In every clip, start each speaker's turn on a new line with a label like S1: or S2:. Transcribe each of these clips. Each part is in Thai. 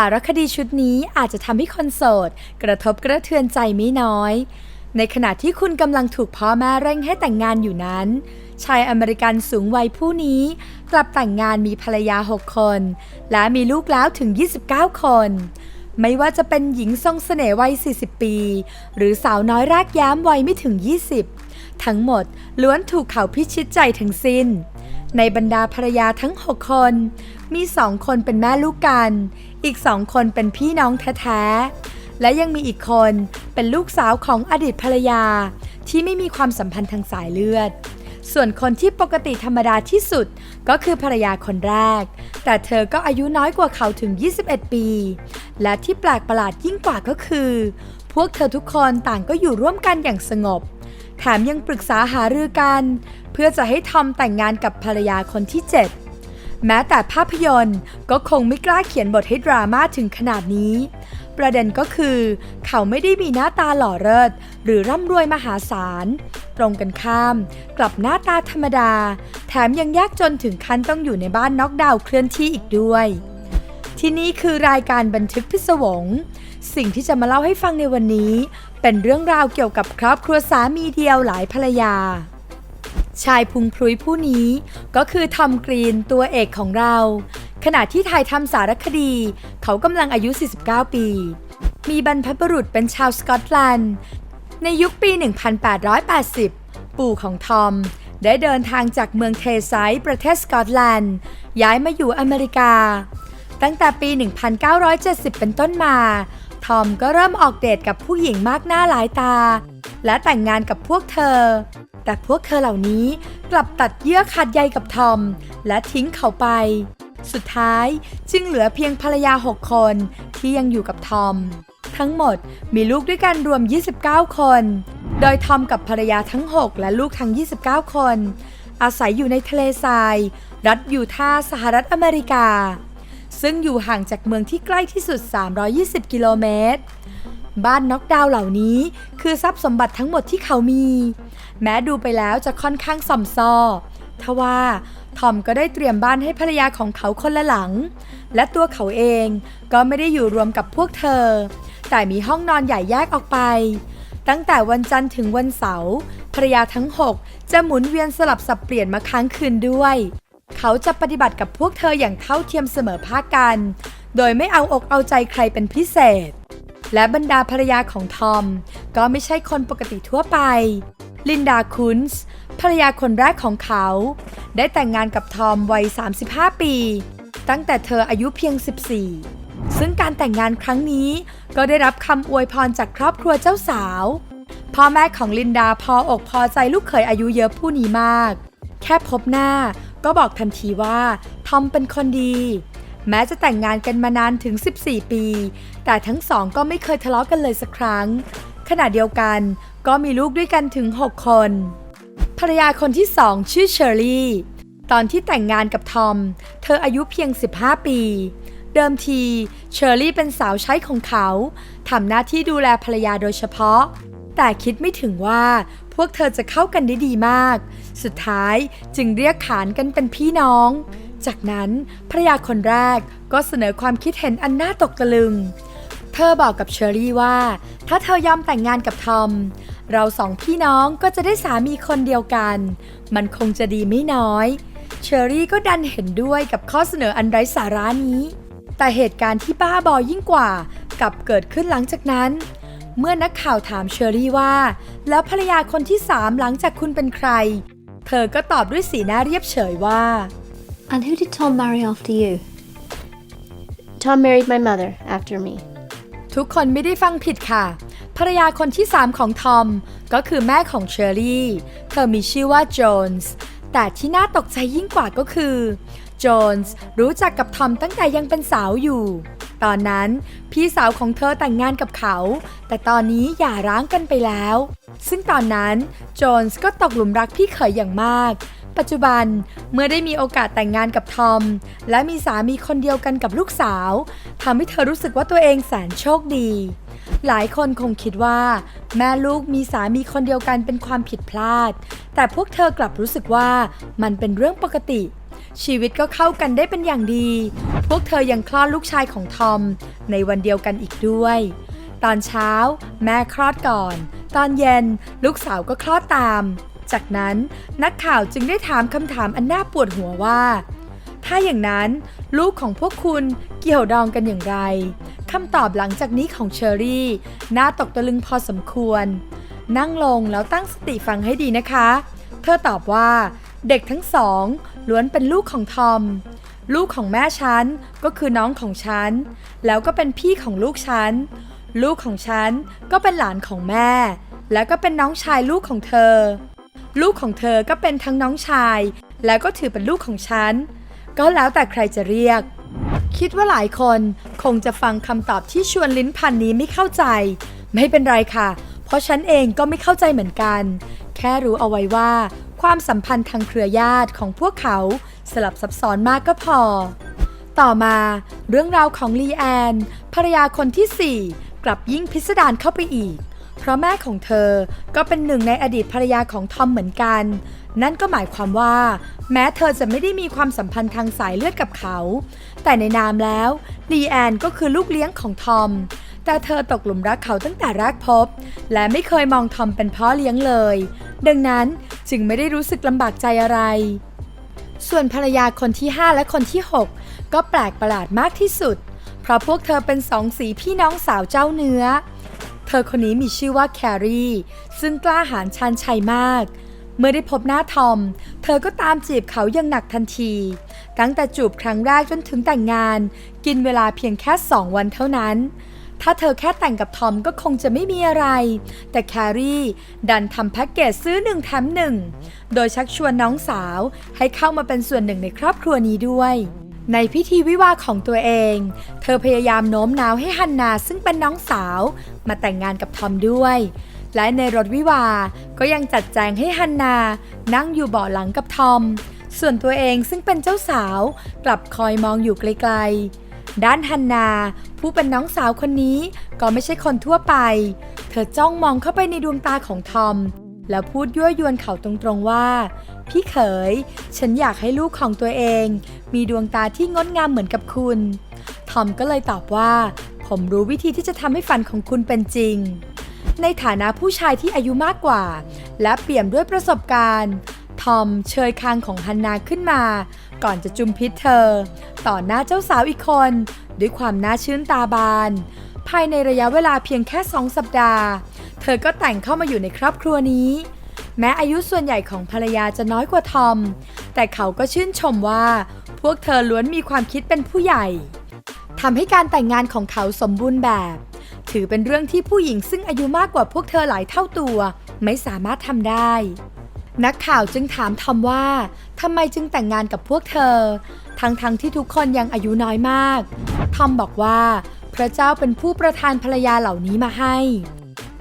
S1: ารคดีชุดนี้อาจจะทำให้คนโสด กระทบกระเทือนใจไม่น้อย ในขณะที่คุณกำลังถูกพ่อแม่เร่งให้แต่งงานอยู่นั้น ชายอเมริกันสูงวัยผู้นี้ กลับแต่งงานมีภรรยา 6 คน และมีลูกแล้วถึง 29 คนไม่ว่าจะเป็นหญิงทรงเสน่ห์วัย 40 ปี หรือสาวน้อยรากย้ำวัยไม่ถึง 20 ทั้งหมดล้วนถูกเขาพิชิตใจทั้งสิ้น ในบรรดาภรรยาทั้ง 6 คน มีสองคนเป็นแม่ลูกกัน อีกสองคนเป็นพี่น้องแท้ๆ และยังมีอีกคนเป็นลูกสาวของอดีตภรรยา ที่ไม่มีความสัมพันธ์ทางสายเลือด ส่วนคนที่ปกติธรรมดาที่สุดก็คือภรรยาคนแรก แต่เธอก็อายุน้อยกว่าเขาถึง 21 ปี และที่แปลกประหลาดยิ่งกว่าก็คือ พวกเธอทุกคนต่างก็อยู่ร่วมกันอย่างสงบ แถมยังปรึกษาหารือกัน เพื่อจะให้ทอมแต่งงานกับภรรยาคนที่ 7 แม้แต่ภาพยนตร์ก็คงไม่กล้าเขียนบทให้ดราม่าถึงขนาดนี้ ประเด็นก็คือ เขาไม่ได้มีหน้าตาหล่อเลิศหรือร่ำรวยมหาศาล ตรงกันข้าม กลับหน้าตาธรรมดา แถมยังยากจนถึงขั้นต้องอยู่ในบ้านน็อกดาวน์เคลื่อนที่อีกด้วย ที่นี่คือรายการบันทึกพิศวง สิ่งที่จะมาเล่าให้ฟังในวันนี้ เป็นเรื่องราวเกี่ยวกับครอบครัวสามีเดียวหลายภรรยา ชายพุงพลุยผู้นี้ก็คือทอมกรีนตัวเอกของเรา ขณะที่ถ่ายทำสารคดี เขากำลังอายุ 49 ปี มีบรรพบุรุษเป็นชาวสกอตแลนด์ ในยุคปี 1880 ปู่ของทอม ได้เดินทางจากเมืองเทไซส์ประเทศสกอตแลนด์ ย้ายมาอยู่อเมริกา ตั้งแต่ปี 1970 เป็นต้นมา ทอมก็เริ่มออกเดทกับผู้หญิงมากหน้าหลายตา และแต่งงานกับพวกเธอ แต่พวกเธอเหล่านี้กลับตัดเยื่อขาดใยกับทอม และทิ้งเขาไป สุดท้ายจึงเหลือเพียงภรรยา 6 คนที่ยังอยู่กับทอม ทั้งหมดมีลูกด้วยกันรวม 29 คน โดยทอมกับภรรยาทั้ง 6 และลูกทั้ง 29 คน อาศัยอยู่ในทะเลทราย รัฐยูทาห์สหรัฐอเมริกา ซึ่งอยู่ห่างจากเมืองที่ใกล้ที่สุด 320 กิโลเมตร บ้านน็อกดาวน์เหล่านี้คือทรัพย์สมบัติทั้งหมดที่เขามี แม้ดูไปแล้วจะค่อนข้างส่อมซ่อทว่าทอมก็ได้เตรียมบ้านให้ภรรยาของเขาคนละหลัง และตัวเขาเองก็ไม่ได้อยู่รวมกับพวกเธอ แต่มีห้องนอนใหญ่แยกออกไป ตั้งแต่วันจันทร์ถึงวันเสาร์ภรรยาทั้ง 6 จะหมุนเวียนสลับสับเปลี่ยนมาค้างคืนด้วย เขาจะปฏิบัติกับพวกเธออย่างเท่าเทียมเสมอภาคกัน โดยไม่เอาอกเอาใจใครเป็นพิเศษ และบรรดาภรรยาของทอม ก็ไม่ใช่คนปกติทั่วไป ลินดาคุนส์ภรรยาคนแรกของเขา ได้แต่งงานกับทอมวัย 35 ปี ตั้งแต่เธออายุเพียง 14 ซึ่งการแต่งงานครั้งนี้ก็ได้รับคำอวยพรจากครอบครัวเจ้าสาว พ่อแม่ของลินดาพออกพอใจลูกเขยอายุเยอะผู้นี้มาก แค่พบหน้าก็บอกทันทีว่าทอมเป็นคนดี แม้จะแต่งงานกันมานานถึง 14 ปี แต่ทั้งสองก็ไม่เคยทะเลาะกันเลยสักครั้ง ขณะเดียวกันก็มีลูกด้วยกันถึง 6 คน ภรรยาคนที่สองชื่อเชอรี่ ตอนที่แต่งงานกับทอม เธออายุเพียง 15 ปี เดิมทีเชอรี่เป็นสาวใช้ของเขาทำหน้าที่ดูแลภรรยาโดยเฉพาะ แต่คิดไม่ถึงว่าพวกเธอจะเข้ากันได้ดีมาก สุดท้ายจึงเรียกขานกันเป็นพี่น้อง จากนั้นภรยาคนแรกก็เสนอความคิดเห็นอันน่าตกตะลึง เธอบอกกับเชอรี่ว่า ถ้าเธอยอมแต่งงานกับทอม เราสองพี่น้องก็จะได้สามีคนเดียวกัน มันคงจะดีไม่น้อย เชอรี่ก็ดันเห็นด้วยกับข้อเสนออันไร้สาระนี้ แต่เหตุการณ์ที่บ้าบอยิ่งกว่ากับเกิดขึ้นหลังจากนั้น เมื่อนักข่าวถามเชอรี่ว่า แล้วภรรยาคนที่สามหลังจากคุณเป็นใคร เธอก็ตอบด้วยสีหน้าเรียบเฉยว่า
S2: And who did Tom marry after you?
S3: Tom married my mother after me.
S1: ทุกคนไม่ได้ฟังผิดค่ะ ภรรยาคนที่ 3 ของทอม ก็คือแม่ของเชอรี่ เธอมีชื่อว่าโจนส์ แต่ที่น่าตกใจยิ่งกว่าก็คือ โจนส์รู้จักกับทอมตั้งแต่ยังเป็นสาวอยู่ ตอนนั้นพี่สาวของเธอแต่งงานกับเขา แต่ตอนนี้หย่าร้างกันไปแล้ว ซึ่งตอนนั้นโจนส์ก็ตกหลุมรักพี่เขยอย่างมาก ปัจจุบันเมื่อได้มีโอกาสแต่งงานกับทอม และมีสามีคนเดียวกันกับลูกสาวทำให้เธอรู้สึกว่าตัวเองแสนโชคดี หลายคนคงคิดว่า แม่ลูกมีสามีคนเดียวกันเป็นความผิดพลาด แต่พวกเธอกลับรู้สึกว่ามันเป็นเรื่องปกติ ชีวิตก็เข้ากันได้เป็นอย่างดี พวกเธอยังคลอดลูกชายของทอม ในวันเดียวกันอีกด้วย ตอนเช้า แม่คลอดก่อน ตอนเย็น ลูกสาวก็คลอดตาม จากนั้นนักข่าวจึงได้ถามคำถามอันน่าปวดหัวว่า ถ้าอย่างนั้นลูกของพวกคุณเกี่ยวดองกันอย่างไรคำตอบหลังจากนี้ของเชอรี่น่าตกตะลึงพอสมควร นั่งลงแล้วตั้งสติฟังให้ดีนะคะ เธอตอบว่าเด็กทั้งสองล้วนเป็นลูกของทอม ลูกของแม่ฉันก็คือน้องของฉัน แล้วก็เป็นพี่ของลูกฉัน ลูกของฉันก็เป็นหลานของแม่ แล้วก็เป็นน้องชายลูกของเธอ ลูกของเธอก็เป็นทั้งน้องชาย แล้วก็ถือเป็นลูกของฉัน ก็แล้วแต่ใครจะเรียก คิดว่าหลายคนคงจะฟังคำตอบที่ชวนลิ้นพันนี้ไม่เข้าใจ ไม่เป็นไรค่ะ เพราะฉันเองก็ไม่เข้าใจเหมือนกัน แค่รู้เอาไว้ว่า ความสัมพันธ์ทางเครือญาติของพวกเขาสลับซับซ้อนมากก็พอ ต่อมาเรื่องราวของลีแอนภรรยาคนที่ 4 กลับยิ่งพิสดารเข้าไปอีก ราะแม่ของเธอก็เป็นหนึ่งในอดีตภรรยาของทอมเหมือนกัน นั่นก็หมายความว่า แม้เธอจะไม่ได้มีความสัมพันธ์ทางสายเลือดกับเขา แต่ในนามแล้วลีแอนก็คือลูกเลี้ยงของทอม แต่เธอตกหลุมรักเขาตั้งแต่แรกพบ และไม่เคยมองทอมเป็นพ่อเลี้ยงเลย ดังนั้นจึงไม่ได้รู้สึกลำบากใจอะไร ส่วนภรรยาคนที่ 5 และคนที่ 6 ก็แปลกประหลาดมากที่สุด เพราะพวกเธอเป็นสองสีพี่น้องสาวเจ้าเนื้อ เธอคนนี้มีชื่อว่าแครีซึ่งกล้าหาญชันชัยมาก เมื่อได้พบหน้าทอม เธอก็ตามจีบเขาอย่างหนักทันที ตั้งแต่จูบครั้งแรกจนถึงแต่งงาน กินเวลาเพียงแค่2วันเท่านั้น ถ้าเธอแค่แต่งกับทอมก็คงจะไม่มีอะไร แต่แครี่ดันทำแพ็กเกจซื้อหนึ่งแถมหนึ่ง โดยชักชวนน้องสาวให้เข้ามาเป็นส่วนหนึ่งในครอบครัวนี้ด้วย ในพิธีวิวาของตัวเอง เธอพยายามโน้มน้าวให้ฮันนาซึ่งเป็นน้องสาว มาแต่งงานกับทอมด้วย และในรถวิวา ก็ยังจัดแจงให้ฮันนานั่งอยู่เบาะหลังกับทอม ส่วนตัวเองซึ่งเป็นเจ้าสาวกลับคอยมองอยู่ไกลๆ ด้านฮันนา ผู้เป็นน้องสาวคนนี้ก็ไม่ใช่คนทั่วไป เธอจ้องมองเข้าไปในดวงตาของทอม แล้วพูดยั่วยวนเขาตรงๆว่า พี่เขย ฉันอยากให้ลูกของตัวเอง มีดวงตาที่งดงามเหมือนกับคุณ ทอมก็เลยตอบว่า ผมรู้วิธีที่จะทำให้ฝันของคุณเป็นจริง ในฐานะผู้ชายที่อายุมากกว่า และเปี่ยมด้วยประสบการณ์ ทอมเชยคางของฮันนาขึ้นมา ก่อนจะจุมพิษเธอ ต่อหน้าเจ้าสาวอีกคน ด้วยความน่าชื่นตาบาน ภายในระยะเวลาเพียงแค่สองสัปดาห์ ธอก็แต่งเข้ามาอยู่ในครอบครัวนี้ แม้อายุส่วนใหญ่ของภรรยาจะน้อยกว่าทอม แต่เขาก็ชื่นชมว่า พวกเธอล้วนมีความคิดเป็นผู้ใหญ่ทำให้การแต่งงานของเขาสมบูรณ์แบบ ถือเป็นเรื่องที่ผู้หญิงซึ่งอายุมากกว่าพวกเธอหลายเท่าตัว ไม่สามารถทำได้ นักข่าวจึงถามทอมว่าทำไมจึงแต่งงานกับพวกเธอ ทั้งๆทที่ทุกคนยังอายุน้อยมาก ทอมบอกว่า พระเจ้าเป็นผู้ประทานภรรยาเหล่านี้มาให้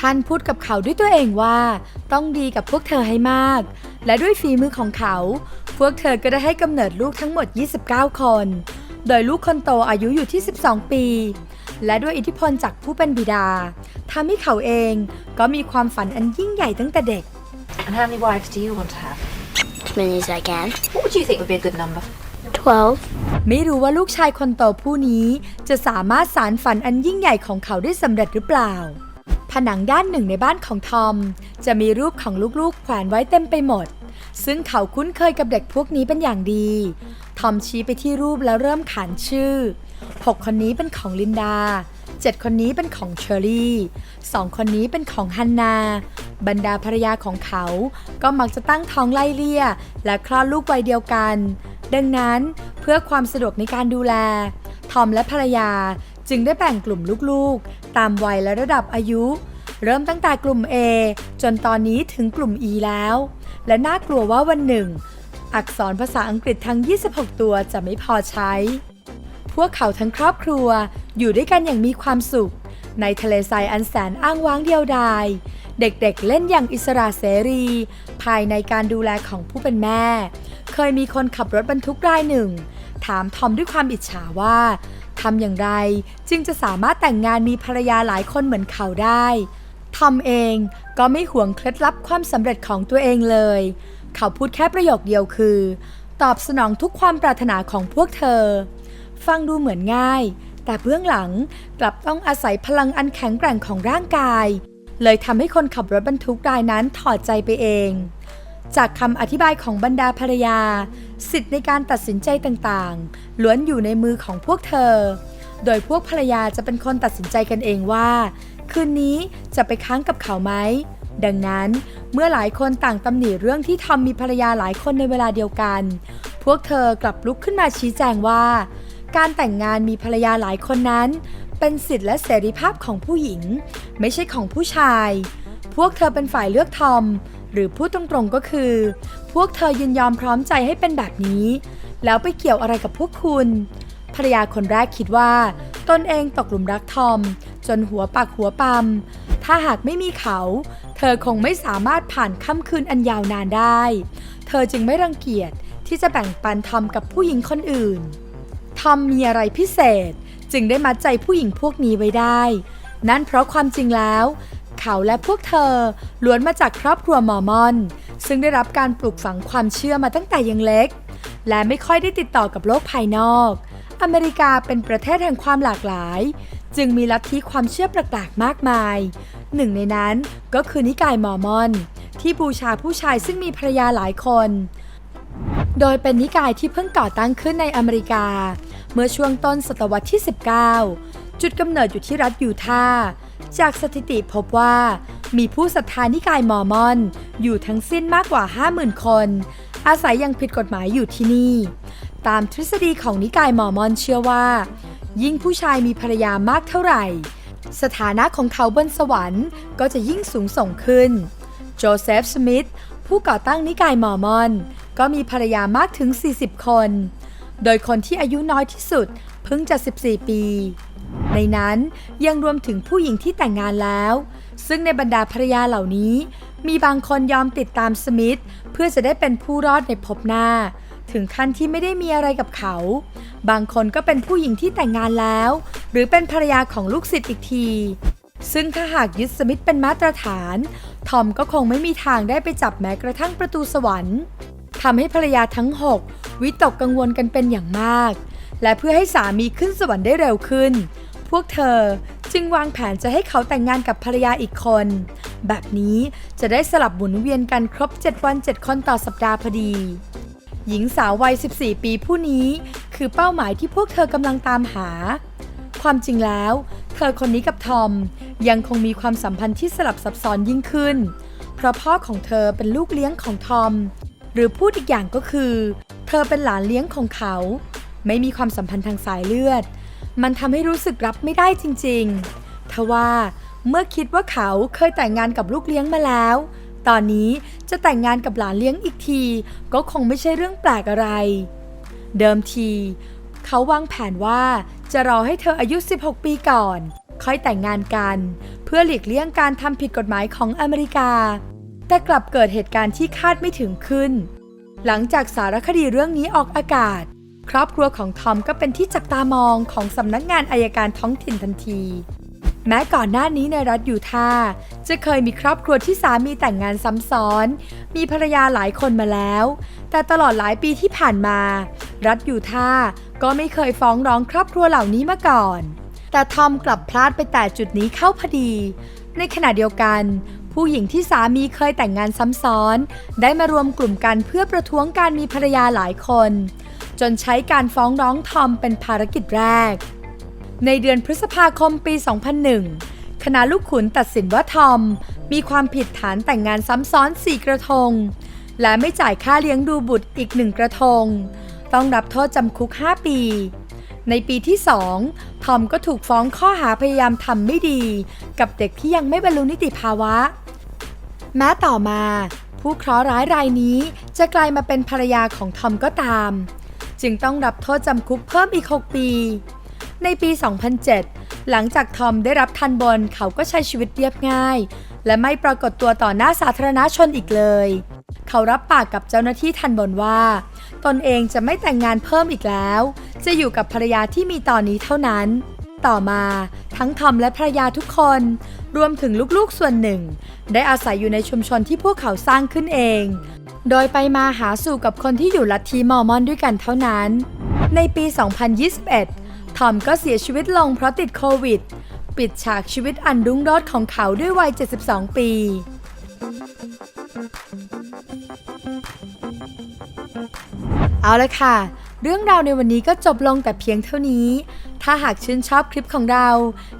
S1: ท่านพูดกับเขาด้วยตัวเองว่า ต้องดีกับพวกเธอให้มาก และด้วยฝีมือของเขา พวกเธอก็ได้ให้กำเนิดลูกทั้งหมด 29 คน โดยลูกคนโตอายุอยู่ที่ 12 ปี และด้วยอิทธิพลจากผู้เป็นบิดาทำให้เขาเองก็มีความฝันอันยิ่งใหญ่ตั้งแต่เด็ก
S4: And how many wives do you want to have?
S3: As many as I can.
S4: What would you think would be a good number?
S3: 12.
S1: ไม่รู้ว่าลูกชายคนโตผู้นี้จะสามารถสารฝันอันยิ่งใหญ่ของเขาได้สำเร็จหรือเปล่าผ นังด้านหนึ่งในบ้านของทอม จะมีรูปของลูกๆแขวนไว้เต็มไปหมด ซึ่งเขาคุ้นเคยกับเด็กพวกนี้เป็นอย่างดี ทอมชี้ไปที่รูปแล้วเริ่มขานชื่อ 6 คนนี้เป็นของลินดา 7 คนนี้เป็นของเชอรี่2คนนี้เป็นของฮันนา บรรดาภรรยาของเขา ก็มักจะตั้งท้องไล่เลี่ย และคลอดลูกวัยเดียวกัน ดังนั้นเพื่อความสะดวกในการดูแล ทอมและภรรยาจึงได้แบ่งกลุ่มลูกๆ ตามวัยและระดับอายุ เริ่มตั้งแต่กลุ่ม A จนตอนนี้ถึงกลุ่ม E แล้ว และน่ากลัวว่าวันหนึ่ง อักษรภาษาอังกฤษทั้ง 26 ตัวจะไม่พอใช้ พวกเขาทั้งครอบครัวอยู่ด้วยกันอย่างมีความสุข ในทะเลทรายอันแสนอ้างว้างเดียวดาย เด็กๆเล่นอย่างอิสระเสรี ภายในการดูแลของผู้เป็นแม่ เคยมีคนขับรถบรรทุกรายหนึ่ง ถามทอมด้วยความอิจฉาว่า ทำอย่างไรจึงจะสามารถแต่งงานมีภรรยาหลายคนเหมือนเขาได้ทอมเองก็ไม่ห่วงเคล็ดลับความสำเร็จของตัวเองเลย เขาพูดแค่ประโยคเดียวคือ ตอบสนองทุกความปรารถนาของพวกเธอ ฟังดูเหมือนง่าย แต่เบื้องหลังกลับต้องอาศัยพลังอันแข็งแกร่งของร่างกาย เลยทำให้คนขับรถบรรทุกรายนั้นถอดใจไปเอง จากคำอธิบายของบรรดาภรรยา สิทธิ์ในการตัดสินใจต่างๆ ล้วนอยู่ในมือของพวกเธอ โดยพวกภรรยาจะเป็นคนตัดสินใจกันเองว่า คืนนี้จะไปค้างกับเขาไหม ดังนั้นเมื่อหลายคนต่างตำหนิเรื่องที่ทอมมีภรรยาหลายคนในเวลาเดียวกัน พวกเธอกลับลุกขึ้นมาชี้แจงว่า การแต่งงานมีภรรยาหลายคนนั้น เป็นสิทธิและเสรีภาพของผู้หญิง ไม่ใช่ของผู้ชาย พวกเธอเป็นฝ่ายเลือกทอม หรือพูดตรงๆก็คือ พวกเธอยินยอมพร้อมใจให้เป็นแบบนี้ แล้วไปเกี่ยวอะไรกับพวกคุณ ภรรยาคนแรกคิดว่า ตนเองตกหลุมรักทอม จนหัวปักหัวปั๊มถ้าหากไม่มีเขา เธอคงไม่สามารถผ่านค่ำคืนอันยาวนานได้ เธอจึงไม่รังเกียจที่จะแบ่งปันทอมกับผู้หญิงคนอื่น ทอมมีอะไรพิเศษ จึงได้มัดใจผู้หญิงพวกนี้ไว้ได้ นั่นเพราะความจริงแล้ว เขาและพวกเธอล้วนมาจากครอบครัวมอร์มอน ซึ่งได้รับการปลูกฝังความเชื่อมาตั้งแต่ยังเล็ก และไม่ค่อยได้ติดต่อกับโลกภายนอก อเมริกาเป็นประเทศแห่งความหลากหลาย จึงมีลัทธิความเชื่อแปลกๆมากมาย หนึ่งในนั้นก็คือนิกายมอร์มอน ที่บูชาผู้ชายซึ่งมีภรรยาหลายคน โดยเป็นนิกายที่เพิ่งก่อตั้งขึ้นในอเมริกา เมื่อช่วงต้นศตวรรษที่ 19 จุดกำเนิดอยู่ที่รัฐยูทาห์ จากสถิติพบว่า มีผู้ศรัทธานิกายมอร์มอน อยู่ทั้งสิ้นมากกว่า 50,000 คน อาศัยยังผิดกฎหมายอยู่ที่นี่ ตามทฤษฎีของนิกายมอร์มอนเชื่อว่า ยิ่งผู้ชายมีภรรยามากเท่าไหร่ สถานะของเขาบนสวรรค์ก็จะยิ่งสูงส่งขึ้น โจเซฟ สมิธ ผู้ก่อตั้งนิกายมอร์มอน ก็มีภรรยามากถึง 40 คน โดยคนที่อายุน้อยที่สุดเพิ่งจะ 14 ปี ในนั้นยังรวมถึงผู้หญิงที่แต่งงานแล้ว ซึ่งในบรรดาภรรยาเหล่านี้ มีบางคนยอมติดตามสมิธเพื่อจะได้เป็นผู้รอดในภพหน้า ถึงขั้นที่ไม่ได้มีอะไรกับเขา บางคนก็เป็นผู้หญิงที่แต่งงานแล้ว หรือเป็นภรรยาของลูกศิษย์อีกที ซึ่งถ้าหากยึดสมิธเป็นมาตรฐาน ทอมก็คงไม่มีทางได้ไปจับแม้กระทั่งประตูสวรรค์ทำให้ภรรยาทั้ง 6 วิตกกังวลกันเป็นอย่างมาก และเพื่อให้สามีขึ้นสวรรค์ได้เร็วขึ้น พวกเธอจึงวางแผนจะให้เขาแต่งงานกับภรรยาอีกคน แบบนี้จะได้สลับหมุนเวียนกันครบ 7 วัน 7 คนต่อสัปดาห์พอดี หญิงสาววัย 14 ปีผู้นี้คือเป้าหมายที่พวกเธอกำลังตามหา ความจริงแล้ว เธอคนนี้กับทอมยังคงมีความสัมพันธ์ที่สลับซับซ้อนยิ่งขึ้น เพราะพ่อของเธอเป็นลูกเลี้ยงของทอม หรือพูดอีกอย่างก็คือ เธอเป็นหลานเลี้ยงของเขา ไม่มีความสัมพันธ์ทางสายเลือด มันทำให้รู้สึกรับไม่ได้จริงๆ ทว่าเมื่อคิดว่าเขาเคยแต่งงานกับลูกเลี้ยงมาแล้ว ตอนนี้จะแต่งงานกับหลานเลี้ยงอีกที ก็คงไม่ใช่เรื่องแปลกอะไร เดิมที เขาวางแผนว่าจะรอให้เธออายุ 16 ปีก่อน ค่อยแต่งงานกัน เพื่อหลีกเลี่ยงการทำผิดกฎหมายของอเมริกา แต่กลับเกิดเหตุการณ์ที่คาดไม่ถึงขึ้น หลังจากสารคดีเรื่องนี้ออกอากาศ ครอบครัวของทอมก็เป็นที่จับตามองของสำนักงานอายการท้องถิ่นทันที แม้ก่อนหน้านี้ในรัฐยูทาห์จะเคยมีครอบครัวที่สามีแต่งงานซ้ำซ้อน มีภรรยาหลายคนมาแล้ว แต่ตลอดหลายปีที่ผ่านมา รัฐยูทาห์ก็ไม่เคยฟ้องร้องครอบครัวเหล่านี้มาก่อน แต่ทอมกลับพลาดไปแต่จุดนี้เข้าพอดี ในขณะเดียวกัน ผู้หญิงที่สามีเคยแต่งงานซ้ำซ้อน ได้มารวมกลุ่มกันเพื่อประท้วงการมีภรรยาหลายคน จนใช้การฟ้องร้องทอมเป็นภารกิจแรก ในเดือนพฤษภาคมปี 2001 คณะลูกขุนตัดสินว่าทอม มีความผิดฐานแต่งงานซ้ำซ้อน 4 กระทง และไม่จ่ายค่าเลี้ยงดูบุตรอีกหนึ่งกระทง ต้องรับโทษจำคุก 5 ปีในปีที่2ทอมก็ถูกฟ้องข้อหาพยายามทำไม่ดี กับเด็กที่ยังไม่บรรลุนิติภาวะ แม้ต่อมา ผู้เคราะห์ร้ายรายนี้จะกลายมาเป็นภรรยาของทอมก็ตาม จึงต้องรับโทษจำคุกเพิ่มอีก 6 ปี ในปี 2007 หลังจากทอมได้รับทันบนเขาก็ใช้ชีวิตเรียบง่าย และไม่ปรากฏตัวต่อหน้าสาธารณชนอีกเลย เขารับปากกับเจ้าหน้าที่ทันบนว่า ตนเองจะไม่แต่งงานเพิ่มอีกแล้ว จะอยู่กับภรรยาที่มีตอนนี้เท่านั้น ต่อมาทั้งทอมและภรรยาทุกคน รวมถึงลูกๆส่วนหนึ่ง ได้อาศัยอยู่ในชุมชนที่พวกเขาสร้างขึ้นเอง โดยไปมาหาสู่กับคนที่อยู่ลัทธิมอร์มอนด้วยกันเท่านั้น ในปี 2021 ทอมก็เสียชีวิตลงเพราะติดโควิด ปิดฉากชีวิตอันรุ่งโรจน์ของเขาด้วยวัย 72 ปีเอาละค่ะ เรื่องราวในวันนี้ก็จบลงแต่เพียงเท่านี้ ถ้าหากชื่นชอบคลิปของเรา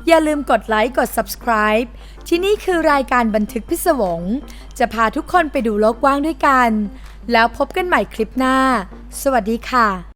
S1: อย่าลืมกดไลค์ กด subscribe ที่นี่คือรายการบันทึกพิศวง จะพาทุกคนไปดูโลกกว้างด้วยกัน แล้วพบกันใหม่คลิปหน้า สวัสดีค่ะ